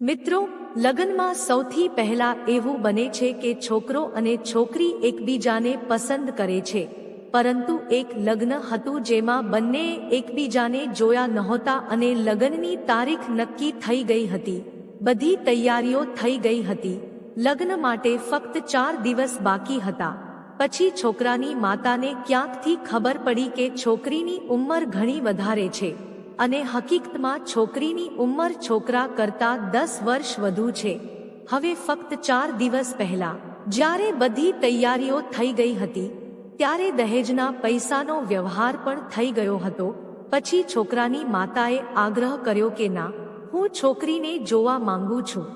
મિત્રો, લગ્નમાં સૌથી પહેલા એવું બને છે કે છોકરો અને છોકરી એકબીજાને પસંદ કરે છે. પરંતુ એક લગ્ન હતું જેમાં બંનેએ એકબીજાને જોયા નહોતા અને લગ્નની તારીખ નક્કી થઈ ગઈ હતી. બધી તૈયારીઓ થઈ ગઈ હતી. લગ્ન માટે ફક્ત ચાર દિવસ બાકી હતા. પછી છોકરાની માતાને ક્યાંકથી ખબર પડી કે છોકરીની ઉંમર ઘણી વધારે છે. અને હકીકતમાં છોકરીની ઉંમર છોકરા કરતા દસ વર્ષ વધુ છે. હવે ફક્ત ચાર દિવસ પહેલા, જ્યારે બધી તૈયારીઓ થઈ ગઈ હતી, ત્યારે દહેજના પૈસાનો વ્યવહાર પણ થઈ ગયો હતો. પછી છોકરાની માતાએ આગ્રહ કર્યો કે, ના, હું છોકરીને જોવા માંગુ છું.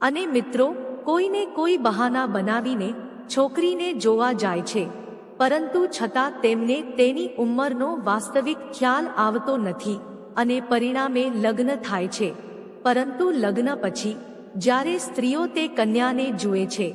અને મિત્રો, કોઈને કોઈ બહાના બનાવીને છોકરીને જોવા જાય છે. પરંતુ છતાં તેમને તેની ઉંમરનો વાસ્તવિક ખ્યાલ આવતો નથી અને પરિણામે લગ્ન થાય છે. પરંતુ લગ્ન પછી, જ્યારે સ્ત્રીઓ તે કન્યાને જુએ છે,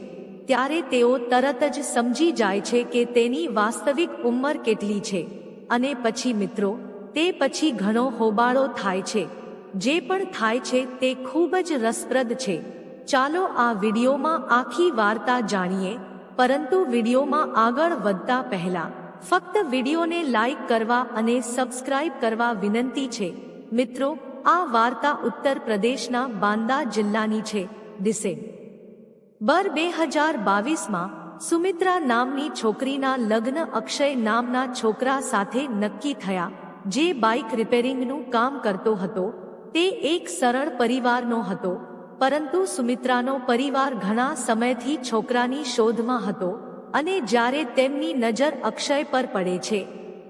ત્યારે તેઓ તરત જ સમજી જાય છે કે તેની વાસ્તવિક ઉંમર કેટલી છે અને પછી મિત્રો, તે પછી ઘણો હોબાળો થાય છે. જે પણ થાય છે તે ખૂબ જ રસપ્રદ છે. ચાલો આ વિડીયોમાં આખી વાર્તા જાણીએ પરંતુ વિડીયોમાં આગળ વધતા પહેલા, ફક્ત વિડીયોને લાઇક કરવા અને સબસ્ક્રાઇબ કરવા વિનંતી છે. મિત્રો, આ વાર્તા ઉત્તર પ્રદેશના બાંદા જિલ્લાની છે ડિસેમ્બર બે હજાર બાવીસમાં, સુમિત્રા નામની છોકરીના લગ્ન અક્ષય નામના છોકરા સાથે નક્કી થયા, જે બાઇક રિપેરિંગનું કામ કરતો હતો, તે એક સરળ પરિવારનો હતો. પરંતુ સુમિત્રાનો પરિવાર ઘણા સમયથી છોકરાની શોધમાં હતો અને જ્યારે તેમની નજર અક્ષય પર પડે છે,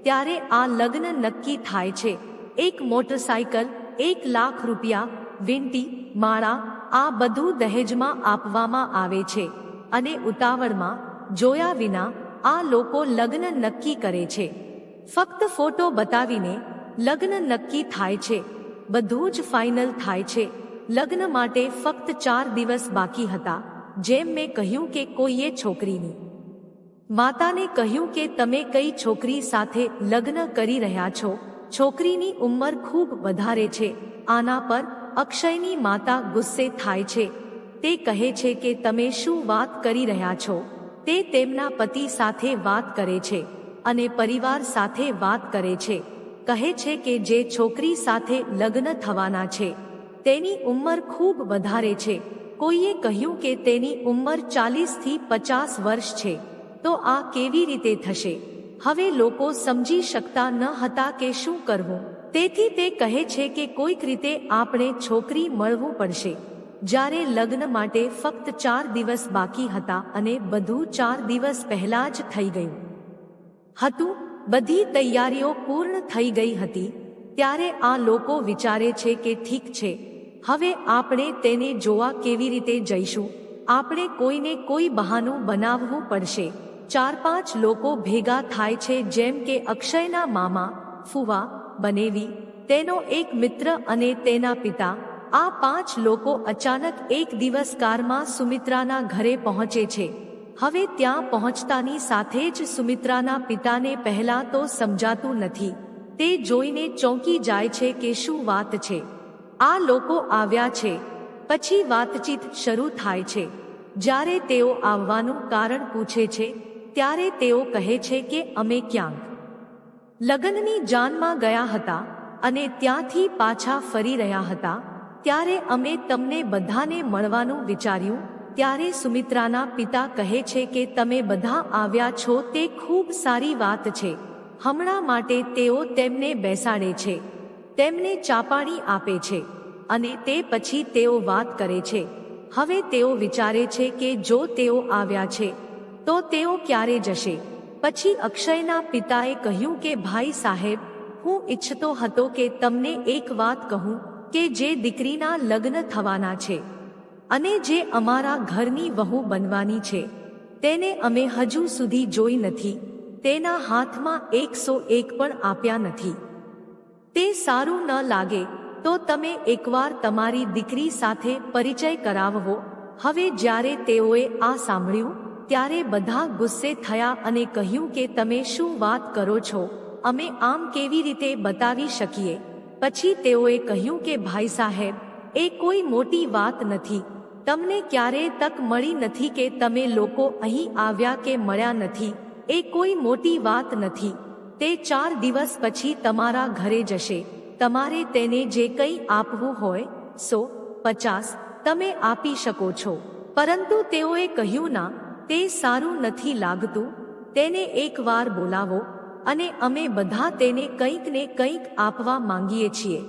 ત્યારે આ લગ્ન નક્કી થાય છે. એક મોટરસાયકલ એક લાખ રૂપિયા, વીંટી, માળા, આ બધું દહેજમાં આપવામાં આવે છે અને ઉતાવળમાં જોયા વિના આ લોકો લગ્ન નક્કી કરે છે. ફક્ત ફોટો બતાવીને લગ્ન નક્કી થાય છે. બધું જ ફાઇનલ થાય છે. લગ્ન માટે ફક્ત ચાર દિવસ બાકી હતા, જેમ મેં કહ્યું કે કોઈએ છોકરીની માતાને કહ્યું કે તમે કઈ છોકરી સાથે લગ્ન કરી રહ્યા છો, છોકરીની ઉંમર ખૂબ વધારે છે, આના પર અક્ષયની માતા ગુસ્સે થાય છે, તે કહે છે કે તમે શું વાત કરી રહ્યા છો, તે તેમના પતિ સાથે વાત કરે છે, અને પરિવાર સાથે વાત કરે છે, કહે છે કે જે છોકરી સાથે લગ્ન થવાના છે તેની ઉંમર ખૂબ વધારે છે. કોઈએ કહ્યું કે તેની ઉંમર ચાલીસથી પચાસ વર્ષ છે. તો આ કેવી રીતે થશે? હવે લોકો સમજી શકતા ન હતા કે શું કરવું. તેથી તે કહે છે કે કોઈક રીતે આપણે છોકરી મળવું પડશે. જ્યારે લગ્ન માટે ફક્ત ચાર દિવસ બાકી હતા અને બધું ચાર દિવસ પહેલા જ થઈ ગયું. હતું. બધી તૈયારીઓ પૂર્ણ થઈ ગઈ હતી. ત્યારે આ લોકો વિચારે છે કે ઠીક છે. હવે આપણે તેને જોવા કેવી રીતે જઈશું? આપણે કોઈને કોઈ બહાનું બનાવવું પડશે. ચાર પાંચ લોકો ભેગા થાય છે જેમ કે અક્ષયના મામા, ફુવા, બનેવી, તેનો એક મિત્ર અને તેના પિતા. આ પાંચ લોકો અચાનક એક દિવસ કારમાં સુમિત્રાના ઘરે પહોંચે છે. હવે ત્યાં પહોંચતાની સાથે જ સુમિત્રાના પિતાને પહેલા તો સમજાતું નથી. તે જોઈને ચોંકી જાય છે કે શું વાત છે. આ લોકો આવ્યા છે. પછી વાતચીત શરૂ થાય છે. જ્યારે તેઓ આવવાનું કારણ પૂછે છે, ત્યારે તેઓ કહે છે કે અમે ક્યાંક લગ્નની જાનમાં ગયા હતા અને ત્યાંથી પાછા ફરી રહ્યા હતા. ત્યારે અમે તમને બધાને મળવાનું વિચાર્યું. ત્યારે સુમિત્રાના પિતા કહે છે કે તમે બધા આવ્યા છો, તે ખૂબ સારી વાત છે. હમણાં માટે તેઓ તેમને બેસાડે છે. તેમને ચાપાણી આપે છે અને તે પછી તેઓ વાત કરે છે. હવે તેઓ વિચારે છે કે જો તેઓ આવ્યા છે, તો તેઓ ક્યારે જશે? પછી અક્ષયના પિતાએ કહ્યું કે, ભાઈ સાહેબ, હું ઈચ્છતો હતો કે તમને એક વાત કહું કે જે દીકરીના લગ્ન થવાના છે અને જે અમારા ઘરની વહુ બનવાની છે. તેને અમે હજુ સુધી જોઈ નથી. તેના હાથમાં એકસો એક પણ આપ્યા નથી. તે સારું ન લાગે, તો તમે એકવાર તમારી દીકરી સાથે પરિચય કરાવવો. હવે જ્યારે તેઓએ આ સાંભળ્યું, ત્યારે બધા ગુસ્સે થયા અને કહ્યું કે તમે શું વાત કરો છો? અમે આમ કેવી રીતે બતાવી શકીએ? પછી તેઓએ કહ્યું કે, ભાઈ સાહેબ, એ કોઈ મોટી વાત નથી. તમને ક્યારે તક મળી નથી કે તમે લોકો અહીં આવ્યા કે મળ્યા નથી. એ કોઈ મોટી વાત નથી. તે ચાર દિવસ પછી તમારા ઘરે જશે. તમારે તેને જે કંઈ આપવું હોય, સો, પચાસ, તમે આપી શકો છો. પરંતુ તેઓએ કહ્યું, ના, તે સારું નથી લાગતું. તેને એકવાર બોલાવો અને અમે બધા તેને કંઈક ને કંઈક આપવા માંગીએ છીએ.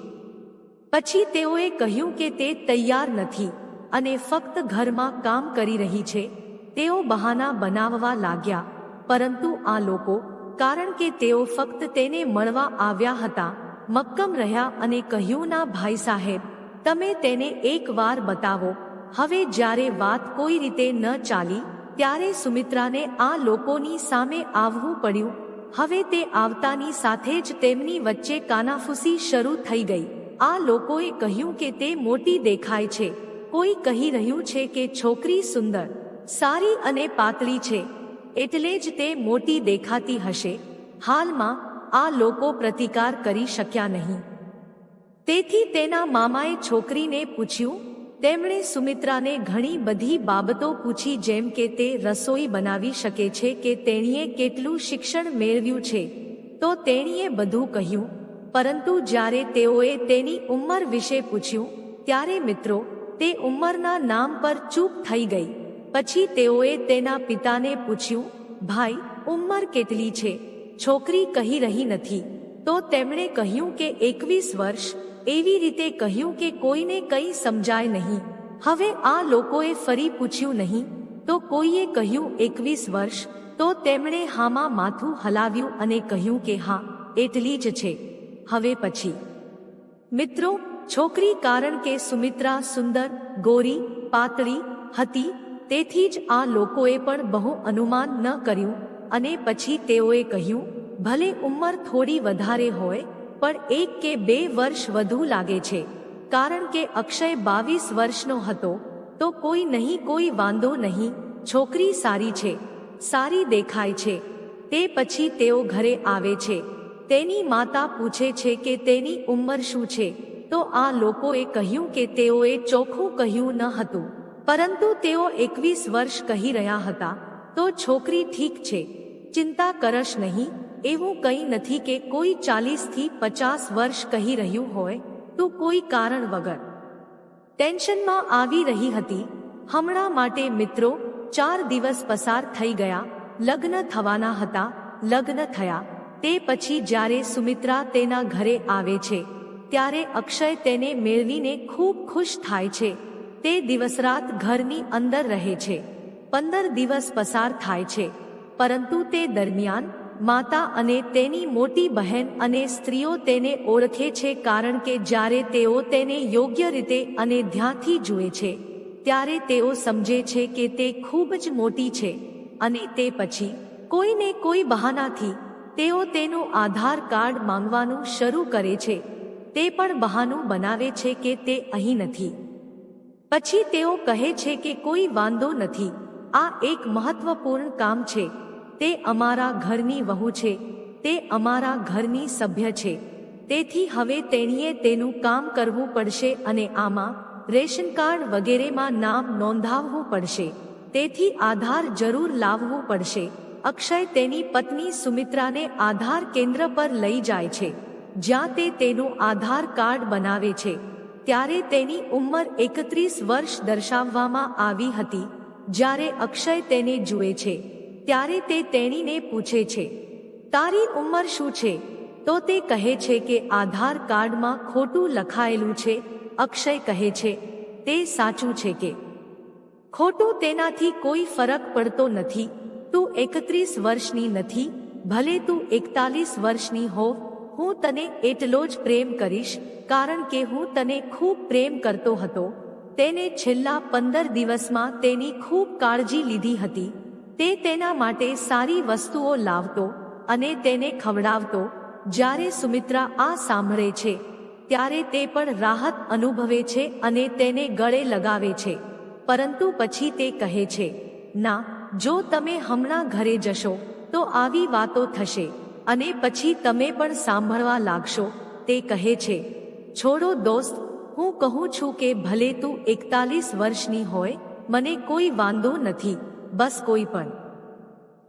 પછી તેઓએ કહ્યું કે તે તૈયાર નથી અને ફક્ત ઘરમાં કામ કરી રહી છે. તેઓ બહાના બનાવવા લાગ્યા. પરંતુ આ લોકો કારણ કે તેઓ ફક્ત તેને મળવા આવ્યા હતા. મક્કમ રહ્યા અને કહ્યું, ના ભાઈ સાહેબ, તમે તેને એકવાર બતાવો. હવે જ્યારે વાત કોઈ રીતે ન ચાલી, ત્યારે સુમિત્રાને આ લોકોની સામે આવવું પડ્યું. હવે તે આવતાની સાથે જ તેમની વચ્ચે કાનાફૂસી શરૂ થઈ ગઈ. આ લોકોએ કહ્યું કે તે મોટી દેખાય છે. કોઈ કહી રહ્યું છે કે છોકરી સુંદર, સારી અને પાતળી છે. એટલે જ તે મોટી દેખાતી હશે. હાલમાં આ લોકો પ્રતિકાર કરી શક્યા નહીં. તેથી તેના મામાએ છોકરીને પૂછ્યું, તેમણે સુમિત્રાને ઘણી બધી બાબતો પૂછી જેમ કે તે રસોઈ બનાવી શકે છે કે તેણીએ કેટલું શિક્ષણ મેળવ્યું છે. તો તેણીએ બધું કહ્યું. પરંતુ જ્યારે તેઓએ તેની ઉંમર વિશે પૂછ્યું, ત્યારે મિત્રો, તે ઉંમરના નામ પર ચૂપ થઈ ગઈ. પછી તેઓએ તેના પિતાને પૂછ્યું, ભાઈ, ઉંમર કેટલી છે? છોકરી કહી રહી નથી. તો તેમણે કહ્યું કે એકવીસ વર્ષ, એવી રીતે કહ્યું કે કોઈને કંઈ સમજાય નહીં. હવે આ લોકોએ ફરી પૂછ્યું નહીં, તો કોઈએ કહ્યું, એકવીસ વર્ષ. તો તેમણે હામાં માથું હલાવ્યું અને કહ્યું કે, હા, એટલી જ છે. હવે પછી, મિત્રો, છોકરી કારણ કે સુમિત્રા સુંદર, ગોરી, પાતળી, હતી તેથી જ આ લોકોએ પણ બહુ અનુમાન ન કર્યું અને પછી તેઓએ કહ્યું, ભલે ઉંમર થોડી વધારે હોય, પણ એક કે બે વર્ષ વધુ લાગે છે. કારણ કે અક્ષય બાવીસ વર્ષનો હતો, તો કોઈ નહીં, કોઈ વાંધો નહીં, છોકરી સારી છે, સારી દેખાય છે. તે પછી તેઓ ઘરે આવે છે. તેની માતા પૂછે છે કે તેની ઉંમર શું છે? તો આ લોકોએ કહ્યું કે તેઓએ ચોખ્ખું કહ્યું ન હતું. પરંતુ તેઓ એકવીસ વર્ષ કહી રહ્યા હતા, તો છોકરી ઠીક છે, ચિંતા કરશ નહીં, એવું કંઈ નથી કે કોઈ ચાલીસથી પચાસ વર્ષ કહી રહ્યું હોય, તો કોઈ કારણ વગર. ટેન્શનમાં આવી રહી હતી. હમણાં માટે મિત્રો, ચાર દિવસ પસાર થઈ ગયા, લગ્ન થવાના હતા, લગ્ન થયા. તે પછી જ્યારે સુમિત્રા તેના ઘરે આવે છે, ત્યારે અક્ષય તેને મેળવીને ખૂબ ખુશ થાય છે. તે દિવસરાત ઘરની અંદર રહે છે. પંદર દિવસ પસાર થાય છે. પરંતુ તે દરમિયાન માતા અને તેની મોટી બહેન અને સ્ત્રીઓ તેને ઓળખે છે કારણ કે જ્યારે તેઓ તેને યોગ્ય રીતે અને ધ્યાનથી જુએ છે, ત્યારે તેઓ સમજે છે કે તે ખૂબ જ મોટી છે અને તે પછી કોઈને કોઈ બહાનાથી તેઓ તેનું આધાર કાર્ડ માંગવાનું શરૂ કરે છે. તે પણ બહાનું બનાવે છે કે તે અહીં નથી. પછી તેઓ કહે છે કે કોઈ વાંધો નથી. આ એક મહત્વપૂર્ણ કામ છે. તે અમારા ઘરની વહુ છે. તે અમારા ઘરની સભ્ય છે. તેથી હવે તેણીએ તેનું કામ કરવું પડશે અને આમાં રેશન કાર્ડ વગેરેમાં નામ નોંધાવવું પડશે. તેથી આધાર જરૂર લાવવું પડશે. અક્ષય તેની પત્ની સુમિત્રાને આધાર કેન્દ્ર પર લઈ જાય છે. જ્યાં તે તેનું આધાર કાર્ડ બનાવે છે. ત્યારે તેની ઉંમર એકત્રીસ વર્ષ દર્શાવવામાં આવી હતી, જ્યારે અક્ષય તેને જુએ છે. ત્યારે તે તેણીને પૂછે છે, તારી ઉંમર શું છે? તો તે કહે છે કે, આધાર કાર્ડમાં ખોટું લખાયેલું છે, અક્ષય કહે છે. તે સાચું છે કે, ખોટું તેનાથી કોઈ ફરક પડતો નથી, તું એકત્રીસ વર્ષની નથી, ભલે તું એકતાલીસ વર્ષની હોવ હું તને એટલો જ પ્રેમ કરીશ, કારણ કે હું તને ખૂબ પ્રેમ કરતો હતો. તેને છેલ્લા પંદર દિવસમાં તેની ખૂબ કાળજી લીધી હતી. તે તેના માટે સારી વસ્તુઓ લાવતો અને તેને ખવડાવતો. જ્યારે સુમિત્રા આ સાંભળે છે, ત્યારે તે પણ રાહત અનુભવે છે અને તેને ગળે લગાવે છે. પરંતુ પછી તે કહે છે, ના, જો તમે હમણાં ઘરે જશો, તો આવી વાતો થશે. અને પછી તમે પણ સાંભળવા લાગશો. તે કહે છે, છોડો દોસ્ત, હું કહું છું કે ભલે તું એકતાલીસ વર્ષની હોય, મને કોઈ વાંધો નથી, બસ કોઈ પણ.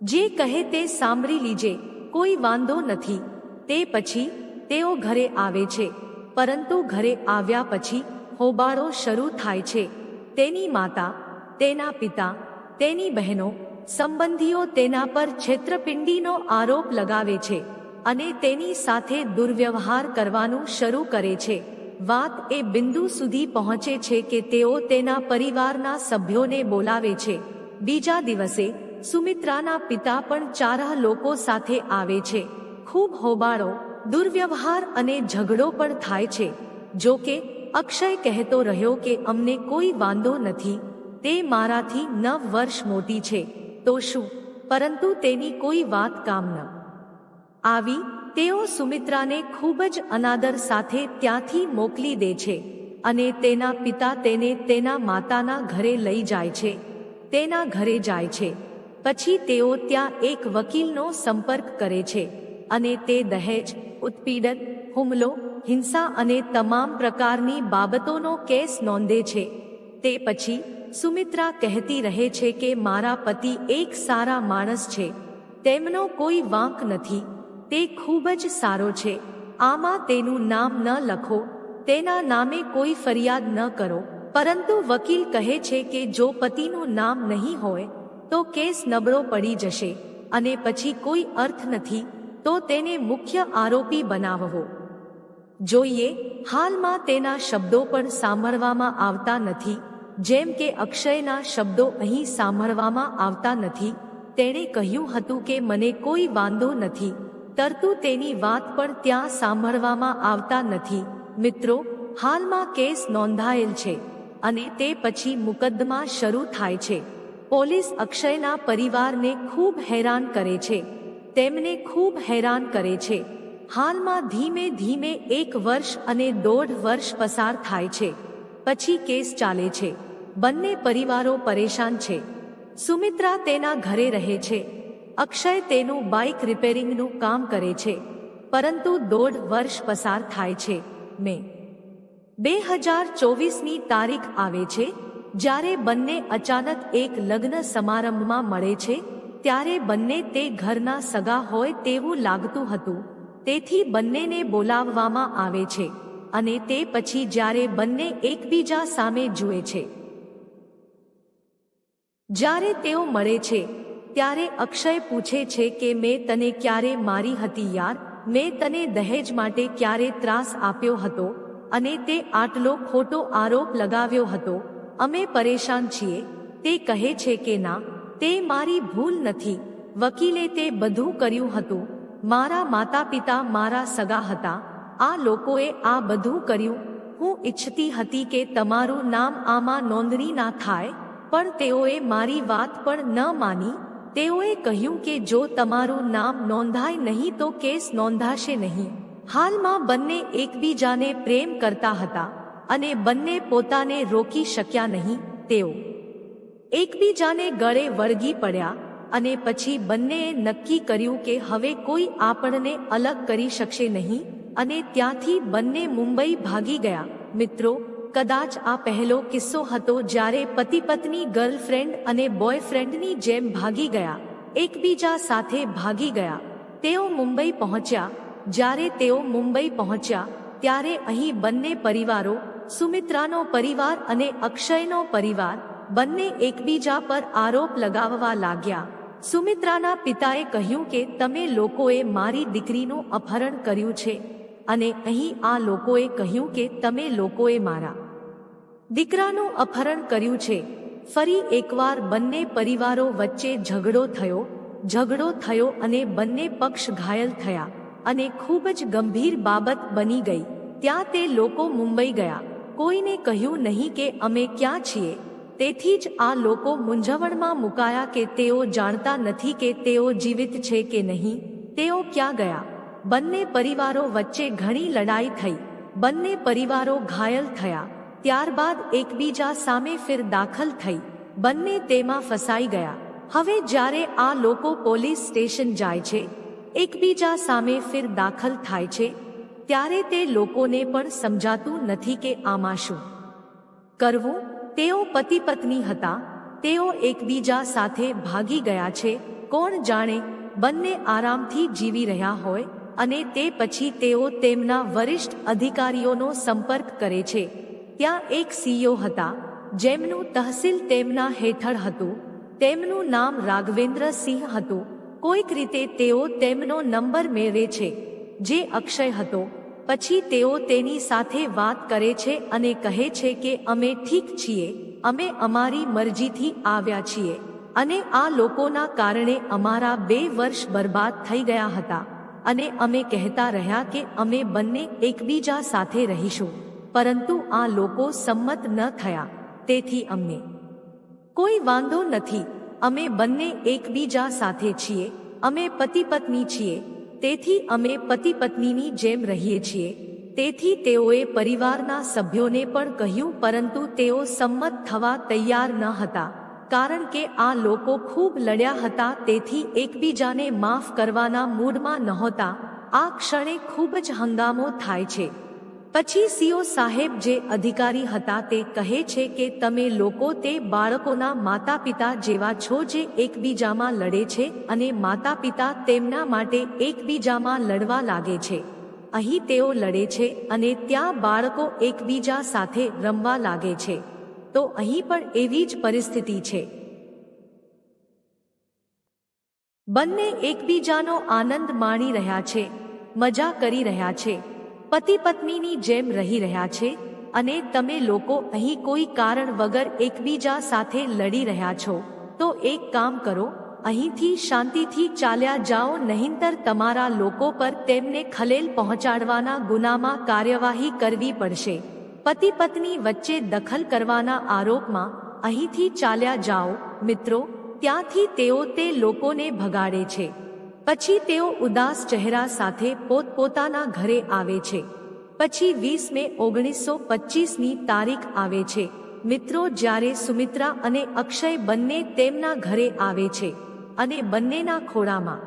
જે કહે તે સાંભળી લીજે, કોઈ વાંધો નથી. તે પછી તેઓ ઘરે આવે છે. પરંતુ ઘરે આવ્યા પછી હોબાળો શરૂ થાય છે. તેની માતા, તેના પિતા, તેની બહેનો સંબંધીઓ તેના પર છેતરપિંડીનો આરોપ લગાવે છે અને તેની સાથે દુર્વ્યવહાર કરવાનું શરૂ કરે છે. વાત એ બિંદુ સુધી પહોંચે છે કે તેઓ તેના પરિવારના સભ્યોને બોલાવે છે. બીજા દિવસે, સુમિત્રાના પિતા પણ ચાર લોકો સાથે આવે છે. ખૂબ હોબાળો, દુર્વ્યવહાર અને ઝઘડો પણ થાય છે. જો કે અક્ષય કહેતો રહ્યો કે અમને કોઈ વાંધો નથી, તે મારાથી નવ વર્ષ મોટી છે. તો શું પરંતુ તેની કોઈ વાત કામ ન. આવી, તેઓ સુમિત્રાને ખૂબ જ અનાદર સાથે ત્યાંથી મોકલી દે છે અને તેના પિતા તેને તેના માતાના ઘરે લઈ જાય છે. તેના ઘરે જાય છે. પછી તેઓ ત્યાં એક વકીલનો સંપર્ક કરે છે અને તે દહેજ, ઉત્પીડન, હુમલો, હિંસા અને તમામ પ્રકારની બાબતોનો કેસ નોંધે છે. તે પછી સુમિત્રા કહેતી રહે છે કે મારા પતિ એક સારા માણસ છે. તેમનો કોઈ વાંક નથી. તે ખૂબ જ સારો છે. આમાં તેનું નામ ન લખો. તેના નામે કોઈ ફરિયાદ ન કરો. પરંતુ વકીલ કહે છે કે જો પતિનું નામ નહીં હોય, તો કેસ નબળો પડી જશે અને પછી કોઈ અર્થ નથી, તો તેને મુખ્ય આરોપી બનાવવો. જોઈએ, હાલમાં તેના શબ્દો પણ સાંભળવામાં આવતા નથી. જેમ કે અક્ષયના શબ્દો અહીં સાંભળવામાં આવતા નથી, તેણે કહ્યું હતું કે મને કોઈ વાંધો નથી. તરતું તેની વાત પણ ત્યાં સાંભળવામાં આવતા નથી. મિત્રો, હાલમાં કેસ નોંધાયેલ છે અને તે પછી મુકદ્દમા શરૂ થાય છે. પોલીસ અક્ષયના પરિવારને ખૂબ હેરાન કરે છે. તેમને ખૂબ હેરાન કરે છે. હાલમાં ધીમે ધીમે એક વર્ષ અને દોઢ વર્ષ પસાર થાય છે. પછી કેસ ચાલે છે. બંને પરિવારો પરેશાન છે. સુમિત્રા તેના ઘરે રહે છે. અક્ષય તેનું બાઇક રિપેરિંગનું કામ કરે છે. પરંતુ દોઢ વર્ષ પસાર થાય છે. મે. બે હજાર ચોવીસની તારીખ આવે છે. જ્યારે બંને અચાનક એક લગ્ન સમારંભમાં મળે છે, ત્યારે બંને તે ઘરના સગા હોય તેવું લાગતું હતું. તેથી બંનેને બોલાવવામાં આવે છે. અને તે પછી જ્યારે બંને એકબીજા સામે જુએ છે. જ્યારે તેઓ મળે છે, ત્યારે અક્ષય પૂછે છે કે મેં તને ક્યારે મારી હતી યાર? મેં તને દહેજ માટે ક્યારે ત્રાસ આપ્યો હતો? અને તે આટલો ખોટો આરોપ લગાવ્યો હતો. અમે પરેશાન છીએ. તે કહે છે કે ના, તે મારી ભૂલ નથી. વકીલે તે બધું કર્યું હતું. મારા માતા પિતા મારા સગા હતા. આ લોકોએ આ બધું કર્યું. હું ઈચ્છતી હતી કે તમારું નામ આમાં નોંધણી ના થાય, પણ તેઓએ મારી વાત પણ ન માની. તેઓએ કહ્યું કે જો તમારું નામ નોંધાય નહીં તો કેસ નોંધાશે નહીં. હાલમાં બંને એકબીજાને પ્રેમ કરતા હતા અને બંને પોતાને રોકી શક્યા નહીં. તેઓ એકબીજાને ગળે વળગી પડ્યા અને પછી બંનેએ નક્કી કર્યું કે હવે કોઈ આપણને અલગ કરી શકશે નહીં. અને ત્યાંથી બંને મુંબઈ ભાગી ગયા. મિત્રો, કદાચ આ પહેલો કિસ્સો હતો જ્યારે પતિ પત્ની ગર્લફ્રેન્ડ અને બોયફ્રેન્ડની જેમ ભાગી ગયા. એકબીજા સાથે ભાગી ગયા. તેઓ મુંબઈ પહોંચ્યા. જ્યારે તેઓ મુંબઈ પહોંચ્યા, ત્યારે અહીં બંને પરિવારો, સુમિત્રાનો પરિવાર અને અક્ષયનો પરિવાર, બંને એકબીજા પર આરોપ લગાવવા લાગ્યા. સુમિત્રાના પિતાએ કહ્યું કે, તમે લોકોએ મારી દીકરીનું અપહરણ કર્યું છે. અને અહીં આ લોકોએ કહ્યું કે તમે લોકોએ મારા દીકરાનું અપહરણ કર્યું છે. ફરી એકવાર બંને પરિવારો વચ્ચે ઝઘડો થયો. ઝઘડો થયો અને બંને પક્ષ ઘાયલ થયા અને ખૂબ જ ગંભીર બાબત બની ગઈ. ત્યાં તે લોકો મુંબઈ ગયા. કોઈને કહ્યું નહીં કે અમે ક્યાં છીએ. તેથી જ આ લોકો મૂંઝવણમાં મુકાયા કે તેઓ જાણતા નથી કે તેઓ જીવિત છે કે નહીં. તેઓ ક્યાં ગયા? બંને પરિવારો વચ્ચે ઘણી લડાઈ થઈ. બંને પરિવારો ઘાયલ થયા. ત્યારબાદ એકબીજા સામે ફિર દાખલ થઈ. બંને તેમાં ફસાઈ ગયા. હવે જ્યારે આ લોકો પોલીસ સ્ટેશન જાય છે, એકબીજા સામે ફિર દાખલ થાય છે, ત્યારે તે લોકોને પણ સમજાતું નથી કે આમાં શું કરવું. તેઓ પતિ પત્ની હતા. તેઓ એકબીજા સાથે ભાગી ગયા છે. કોણ જાણે બંને આરામથી જીવી રહ્યા હોય. અને તે પછી તેઓ તેમના વરિષ્ઠ અધિકારીઓનો સંપર્ક કરે છે. ત્યાં એક સીઈઓ હતા, જેમનું તહસીલ તેમના હેઠળ હતું. તેમનું નામ રાઘવેન્દ્ર સિંહ હતું. કોઈક રીતે તેઓ તેમનો નંબર મેળવે છે, જે અક્ષય હતો. પછી તેઓ તેની સાથે વાત કરે છે અને કહે છે કે અમે ઠીક છીએ, અમે અમારી મરજીથી આવ્યા છીએ. અને આ લોકોના કારણે અમારા બે વર્ષ બરબાદ થઈ ગયા હતા. અને અમે કહેતા રહ્યા કે અમે બંને એકબીજા સાથે રહીશું, પરંતુ આ લોકો સંમત ન થયા, તેથી અમને કોઈ વાંધો નથી, અમે બંને એકબીજા સાથે છીએ, અમે પતિ પત્ની છીએ, તેથી અમે પતિ પત્નીની જેમ રહીએ છીએ, તેથી તેઓએ પરિવારના સભ્યોને પણ કહ્યું, પરંતુ તેઓ સંમત થવા તૈયાર ન હતા. કારણ કે આ લોકો ખૂબ લડ્યા હતા તેથી એકબીજાને માફ કરવાના મૂડમાં નહોતા. આ ક્ષણે ખૂબ જ હંગામો થાય છે. પછી સીઓ સાહેબ જે અધિકારી હતા તે કહે છે કે તમે લોકો તે બાળકોના માતા પિતા જેવા છો જે એકબીજામાં લડે છે અને માતા પિતા તેમના માટે એકબીજામાં લડવા લાગે છે. અહીં તેઓ લડે છે અને ત્યાં બાળકો એકબીજા સાથે રમવા લાગે છે. તો અહીં પણ એવી જ પરિસ્થિતિ છે. બંને એકબીજાનો આનંદ માણી રહ્યા છે, મજા કરી રહ્યા છે પતિ પત્નીની જેમ રહી રહ્યા છે અને તમે લોકો અહીં કોઈ કારણ વગર એકબીજા સાથે લડી રહ્યા છો. તો એક કામ કરો, અહીંથી શાંતિથી ચાલ્યા જાઓ નહીંતર તમારા લોકો પર તેમને ખલેલ પહોંચાડવાના ગુનામાં કાર્યવાહી કરવી પડશે. પતિ પત્ની વચ્ચે દખલ કરવાના આરોપમાં અહીંથી ચાલ્યા જાઓ, મિત્રો, ત્યાંથી તેઓ તે લોકોને ભગાડે છે. પછી તેઓ ઉદાસ ચહેરા સાથે પોતપોતાના ઘરે આવે છે. પછી વીસ મે ઓગણીસો પચીસની તારીખ આવે છે. મિત્રો, જ્યારે સુમિત્રા અને અક્ષય બંને તેમના ઘરે આવે છે અને બંનેના ખોળામાં.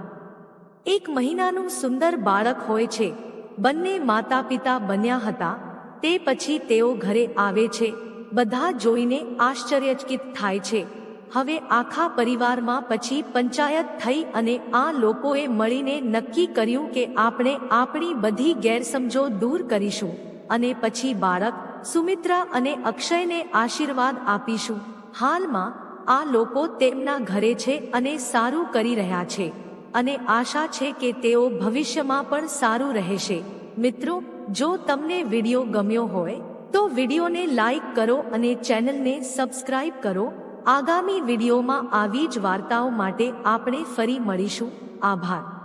એક મહિનાનું સુંદર બાળક હોય છે. બંને માતા પિતા બન્યા હતા તે પછી તેઓ ઘરે આવે છે. બધા જોઈને આશ્ચર્યચકિત થાય છે. હવે આખા પરિવારમાં પછી પંચાયત થઈ અને આ લોકોએ મળીને નક્કી કર્યું કે આપણે આપણી બધી ગેરસમજો દૂર કરીશું અને પછી બાળક, સુમિત્રા અને અક્ષયને આશીર્વાદ આપીશું. હાલમાં, આ લોકો તેમના ઘરે છે અને સારું કરી રહ્યા છે. અને આશા છે કે તેઓ ભવિષ્યમાં પણ સારું રહેશે. મિત્રો જો તમને વીડિયો ગમ્યો હોય, તો વિડીયોને લાઈક કરો અને ચેનલને સબસ્ક્રાઇબ કરો. આગામી વિડીયોમાં આવી જ વાર્તાઓ માટે આપણે ફરી મળીશું. આભાર.